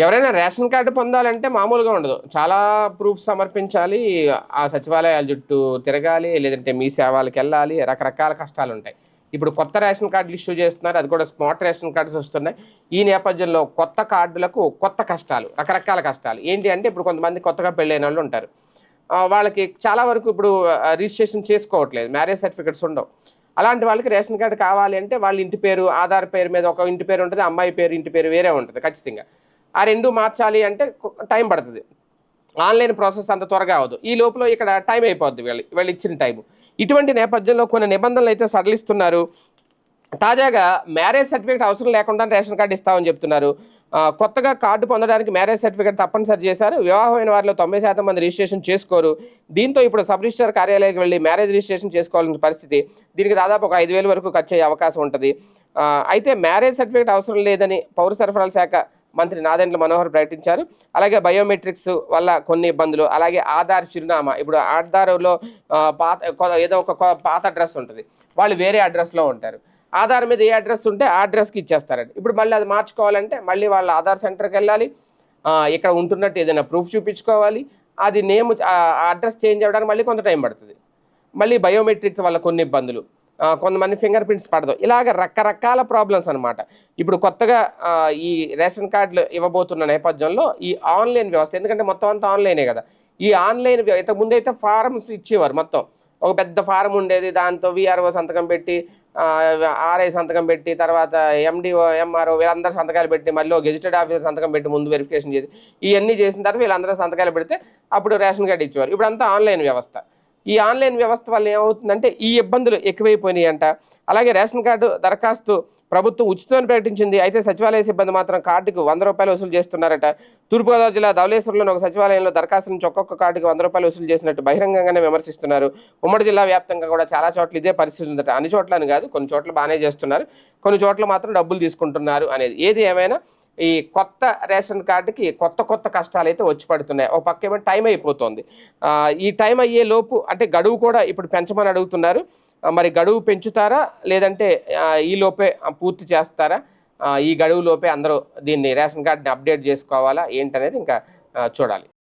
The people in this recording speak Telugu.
ఎవరైనా రేషన్ కార్డు పొందాలంటే మామూలుగా ఉండదు. చాలా ప్రూఫ్ సమర్పించాలి ఆ సచివాలయాల చుట్టూ తిరగాలి లేదంటే మీ సేవలకు వెళ్ళాలి రకరకాల కష్టాలు ఉంటాయి ఇప్పుడు కొత్త రేషన్ కార్డులు ఇష్యూ చేస్తున్నారు అది కూడా స్మార్ట్ రేషన్ కార్డ్స్ వస్తున్నాయి. ఈ నేపథ్యంలో కొత్త కార్డులకు కొత్త కష్టాలు రకరకాల కష్టాలు. ఏంటి అంటే ఇప్పుడు కొంతమంది కొత్తగా పెళ్ళైన వాళ్ళు ఉంటారు. వాళ్ళకి చాలా వరకు ఇప్పుడు రిజిస్ట్రేషన్ చేసుకోవట్లేదు. మ్యారేజ్ సర్టిఫికెట్స్ ఉండవు. అలాంటి వాళ్ళకి రేషన్ కార్డు కావాలి అంటే వాళ్ళ ఇంటి పేరు ఆధార్ పేరు మీద ఒక ఇంటి పేరు ఉంటుంది అమ్మాయి పేరు ఇంటి పేరు వేరే ఉంటుంది ఖచ్చితంగా. ఆ రెండు మార్చాలి అంటే టైం పడుతుంది. ఆన్లైన్ ప్రాసెస్ అంత త్వరగా అవదు ఈ లోపల ఇక్కడ టైం అయిపోద్ది వీళ్ళు వీళ్ళు ఇచ్చిన టైం ఇటువంటి నేపథ్యంలో కొన్ని నిబంధనలు అయితే సడలిస్తున్నారు. తాజాగా మ్యారేజ్ సర్టిఫికేట్ అవసరం లేకుండా రేషన్ కార్డు ఇస్తామని చెప్తున్నారు. కొత్తగా కార్డు పొందడానికి మ్యారేజ్ సర్టిఫికేట్ తప్పనిసరి చేశారు. వివాహమైన వారిలో తొంభై శాతం మంది రిజిస్ట్రేషన్ చేసుకోరు. దీంతో ఇప్పుడు సబ్ రిజిస్టర్ కార్యాలయానికి వెళ్ళి మ్యారేజ్ రిజిస్ట్రేషన్ చేసుకోవాల్సిన పరిస్థితి దీనికి దాదాపు ఒక ఐదు వరకు ఖర్చు అయ్యే అవకాశం ఉంటుంది. అయితే మ్యారేజ్ సర్టిఫికేట్ అవసరం లేదని పౌర సరఫరాల శాఖ మంత్రి నాదెండ్ల మనోహర్ ప్రకటించారు. అలాగే బయోమెట్రిక్స్ వల్ల కొన్ని ఇబ్బందులు అలాగే ఆధార్ చిరునామా. ఇప్పుడు ఆధార్లో పాత కొ- ఏదో ఒక కొ- పాత అడ్రస్ ఉంటుంది. వాళ్ళు వేరే అడ్రస్లో ఉంటారు. ఆధార్ మీద ఏ అడ్రస్ ఉంటే ఆ అడ్రస్కి ఇచ్చేస్తారండి. ఇప్పుడు మళ్ళీ అది మార్చుకోవాలంటే మళ్ళీ వాళ్ళ ఆధార్ సెంటర్కి వెళ్ళాలి. ఇక్కడ ఉంటున్నట్టు ఏదైనా ప్రూఫ్ చూపించుకోవాలి. అది నేమ్ ఆ అడ్రస్ చేంజ్ అవ్వడానికి మళ్ళీ కొంత టైం పడుతుంది. మళ్ళీ బయోమెట్రిక్స్ వల్ల కొన్ని ఇబ్బందులు. కొంతమంది ఫింగర్ ప్రింట్స్ పడదు. ఇలాగ రకరకాల ప్రాబ్లమ్స్ అనమాట ఇప్పుడు కొత్తగా ఈ రేషన్ కార్డులు ఇవ్వబోతున్న నేపథ్యంలో ఈ ఆన్లైన్ వ్యవస్థ ఎందుకంటే మొత్తం అంతా ఆన్లైనే కదా. ఈ ఆన్లైన్ వ్య- ఇంతకు ముందు అయితే ఫారమ్స్ ఇచ్చేవారు మొత్తం. ఒక పెద్ద ఫారం ఉండేది దాంతో విఆర్ఓ సంతకం పెట్టి ఆర్ఐ సంతకం పెట్టి తర్వాత ఎండిఓ ఎంఆర్ఓ వీళ్ళందరూ సంతకాలు పెట్టి మళ్ళీ గెజిటెడ్ ఆఫీసర్ సంతకం పెట్టి ముందు వెరిఫికేషన్ చేసి ఇవన్నీ చేసిన తర్వాత వీళ్ళందరూ సంతకాలు పెడితే అప్పుడు రేషన్ కార్డు ఇచ్చేవారు. ఇప్పుడు అంతా ఆన్లైన్ వ్యవస్థ. ఈ ఆన్లైన్ వ్యవస్థ వల్ల ఏమవుతుందంటే ఈ ఇబ్బందులు ఎక్కువైపోయినాయి అంట అలాగే రేషన్ కార్డు దరఖాస్తు ప్రభుత్వం ఉచితమని ప్రకటించింది. అయితే సచివాలయ సిబ్బంది మాత్రం కార్డుకు వంద రూపాయలు వసూలు చేస్తున్నారట. తూర్పుగోదావరి జిల్లా ధవలేశ్వరంలోని ఒక సచివాలయంలో దరఖాస్తు నుంచి ఒక్కొక్క కార్డుకి వంద రూపాయలు వసూలు చేసినట్టు బహిరంగంగానే విమర్శిస్తున్నారు. ఉమ్మడి జిల్లా వ్యాప్తంగా కూడా చాలా చోట్ల ఇదే పరిస్థితి ఉందట. అన్ని చోట్లని కాదు కొన్ని చోట్ల బాగానే చేస్తున్నారు. కొన్ని చోట్ల మాత్రం డబ్బులు తీసుకుంటున్నారు అనేది. ఏది ఏమైనా ఈ కొత్త రేషన్ కార్డుకి కొత్త కొత్త కష్టాలు అయితే వచ్చి పడుతున్నాయి. ఒక పక్క ఏమో టైం అయిపోతుంది. ఈ టైం అయ్యే లోపు అంటే గడువు కూడా ఇప్పుడు పెంచమని అడుగుతున్నారు. మరి గడువు పెంచుతారా? లేదంటే ఈ లోపే పూర్తి చేస్తారా? ఈ గడువు లోపే అందరూ దీన్ని రేషన్ కార్డుని అప్డేట్ చేసుకోవాలా? ఏంటనేది ఇంకా చూడాలి.